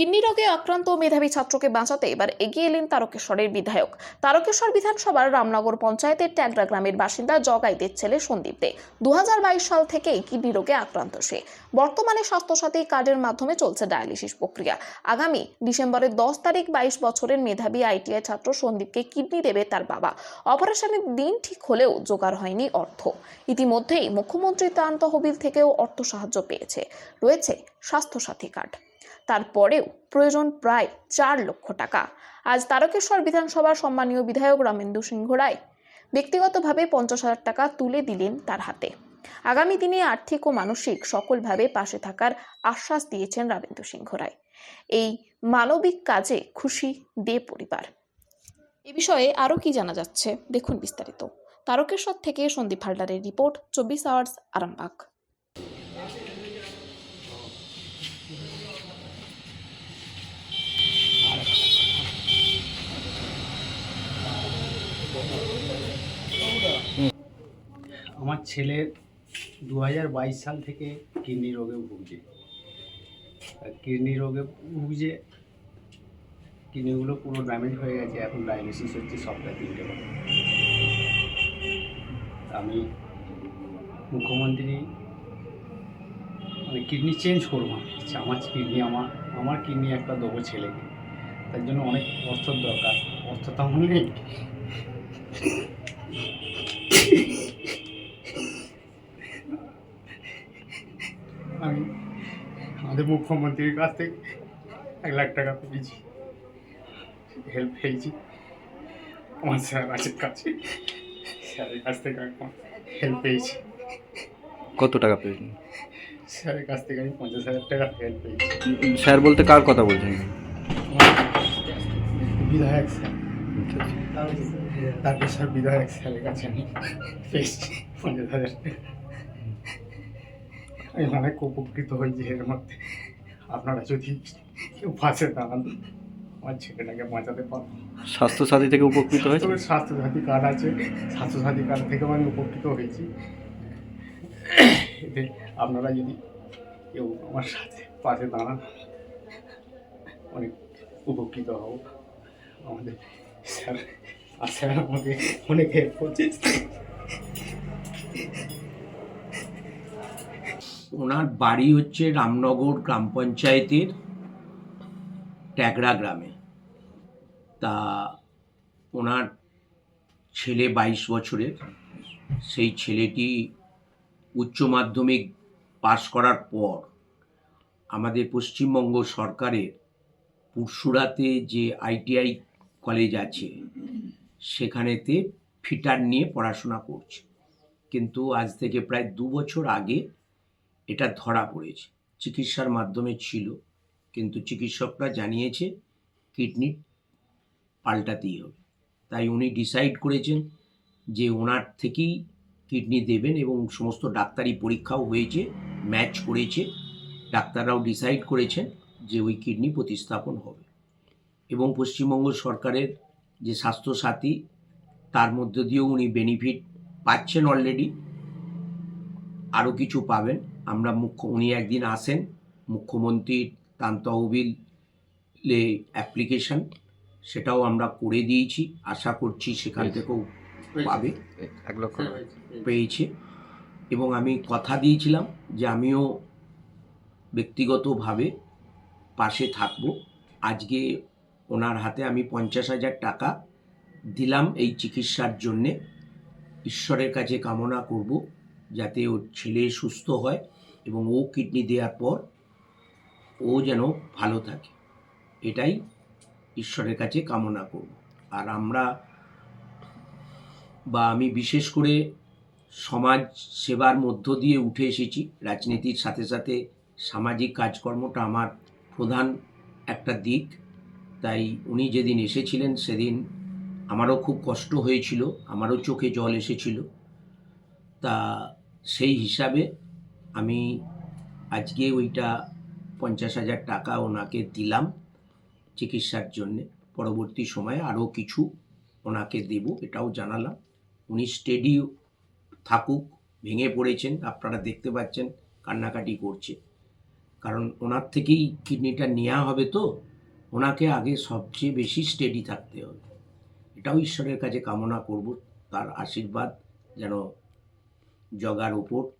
Kidney রোগে আক্রান্ত মেধাবী ছাত্রকে বাঁচাতে এবার এগিয়ে এলেন তারকেশ্বরের বিধায়ক। তারকেশ্বর বিধানসভার রামনগর পঞ্চায়েতের ট্যাগরা গ্রামের বাসিন্দা জগাইদের ছেলে সন্দীপ দে দুহাজার বাইশ সাল থেকেই কিডনি রোগে আক্রান্ত সে। বর্তমানে স্বাস্থ্যসাথী কার্ডের মাধ্যমে চলছে ডায়ালিসিস প্রক্রিয়া। আগামী ডিসেম্বরের দশ তারিখ বাইশ বছরের মেধাবী আইটিআই ছাত্র সন্দীপকে কিডনি দেবে তার বাবা। অপারেশনের দিন ঠিক হলেও জোগাড় হয়নি অর্থ। ইতিমধ্যেই মুখ্যমন্ত্রী ত্রাণ তহবিল থেকেও অর্থ সাহায্য পেয়েছে। রয়েছে স্বাস্থ্যসাথী কার্ড। তারপরেও প্রয়োজন প্রায় চার লক্ষ টাকা। আজ তারকেশ্বর বিধানসভার সম্মানীয় বিধায়ক রামেন্দু সিংহ রায় ব্যক্তিগতভাবে পঞ্চাশ হাজার টাকা তুলে দিলেন তার হাতে। আগামী দিনে আর্থিক ও মানসিক সকলভাবে পাশে থাকার আশ্বাস দিয়েছেন রামেন্দু সিংহ রায়। এই মানবিক কাজে খুশি দে পরিবার। এ বিষয়ে আরও কি জানা যাচ্ছে? দেখুন বিস্তারিত। তারকেশ্বর থেকে সন্দীপ হালদারের রিপোর্ট, চব্বিশ আওয়ার্স আরামবাগ। আমার ছেলে দু সাল থেকে কিডনি রোগে ভুগছে। কিডনি রোগে ভুগছে, কিডনিগুলো পুরো ড্যামেজ হয়ে গেছে, এখন ডায়ালিসিস হচ্ছে সপ্তাহে তিনটে করে। আমি মুখ্যমন্ত্রী মানে কিডনি চেঞ্জ করব আমি। আমার কিডনি, আমার আমার কিডনি একটা দেবো ছেলেকে। তার জন্য অনেক অর্থর দরকার। অর্থ তো নেই আমি আমাদের মুখ্যমন্ত্রীর কাছ থেকে এক লাখ টাকা পেয়েছি। হেল্প পেয়েছি। আমার স্যার আছে কাছে। স্যারের কাছ থেকে হেল্প পেয়েছি। কত টাকা পেয়েছেন? স্যারের কাছ থেকে আমি পঞ্চাশ হাজার টাকা হেল্প পেয়েছি। স্যার বলতে কার কথা বলছেন? বিধায়ক স্যার। আচ্ছা, আচ্ছা। তারপর স্যার বিধায়ক স্যারের কাছে আমি পেয়েছি পঞ্চাশ হাজার টাকা। আমি অনেক উপকৃত হয়েছি এর মধ্যে। আপনারা যদি কেউ পাশে দাঁড়ান আমার ছেলেটাকে বাঁচাতে পারব। স্বাস্থ্যসাথী থেকে উপকৃত হয়েছে? স্বাস্থ্যসাথী কার্ড আছে। স্বাস্থ্যসাথী কার্ড থেকেও আমি উপকৃত হয়েছি। এতে আপনারা যদি কেউ আমার সাথে পাশে দাঁড়ান অনেক উপকৃত হব। আমাদের স্যার আর স্যার আমাকে অনেক হেল্প করছে। ওনার বাড়ি হচ্ছে রামনগর গ্রাম পঞ্চায়েতের ট্যাগরা গ্রামে। তা ওনার ছেলে বাইশ বছরের। সেই ছেলেটি উচ্চ মাধ্যমিক পাশ করার পর আমাদের পশ্চিমবঙ্গ সরকারের পুরসুরাতে যে আইটিআই কলেজ আছে, সেখানেতে ফিটার নিয়ে পড়াশোনা করছে। কিন্তু আজ থেকে প্রায় দু বছর আগে এটা ধরা পড়েছে। চিকিৎসার মাধ্যমে ছিল, কিন্তু চিকিৎসকরা জানিয়েছে কিডনি পাল্টাতেই হবে। তাই উনি ডিসাইড করেছেন যে ওনার থেকেই কিডনি দেবেন এবং সমস্ত ডাক্তারি পরীক্ষাও হয়েছে ম্যাচ করেছে। ডাক্তাররাও ডিসাইড করেছেন যে ওই কিডনি প্রতিস্থাপন হবে। এবং পশ্চিমবঙ্গ সরকারের যে স্বাস্থ্যসাথী, তার মধ্য দিয়েও উনি বেনিফিট পাচ্ছেন অলরেডি আরও কিছু পাবেন। আমরা মুখ্য উনি একদিন আসেন মুখ্যমন্ত্রীর ত্রাণ তহবিলে অ্যাপ্লিকেশন সেটাও আমরা করে দিয়েছি আশা করছি সেখান থেকেও পাবে। এক লক্ষ পেয়েছে। এবং আমি কথা দিয়েছিলাম যে আমিও ব্যক্তিগতভাবে পাশে থাকব। আজকে ওনার হাতে আমি পঞ্চাশ হাজার টাকা দিলাম এই চিকিৎসার জন্যে। ঈশ্বরের কাছে কামনা করব যাতে ওর ছেলে সুস্থ হয়। এবং ও কিডনি দেওয়ার পর ও যেন ভালো থাকে। এটাই ঈশ্বরের কাছে কামনা করব। আর আমরা বা আমি বিশেষ করে সমাজ সেবার মধ্য দিয়ে উঠে এসেছি। রাজনীতির সাথে সাথে সামাজিক কাজকর্মটা আমার প্রধান একটা দিক। তাই উনি যেদিন এসেছিলেন সেদিন আমারও খুব কষ্ট হয়েছিল, আমারও চোখে জল এসেছিল। তা সেই হিসাবে আমি আজকে ওইটা পঞ্চাশ হাজার টাকা ওনাকে দিলাম চিকিৎসার জন্যে। পরবর্তী সময়ে আরও কিছু ওনাকে দেব, এটাও জানালাম। উনি স্টেডি থাকুক, ভেঙে পড়েছেন, আপনারা দেখতে পাচ্ছেন কান্নাকাটি করছে। কারণ ওনার থেকেই কিডনিটা নেওয়া হবে তো, ওনাকে আগে সবচেয়ে বেশি স্টেডি থাকতে হবে। এটাও ঈশ্বরের কাছে কামনা করব, তার আশীর্বাদ যেন জগার উপর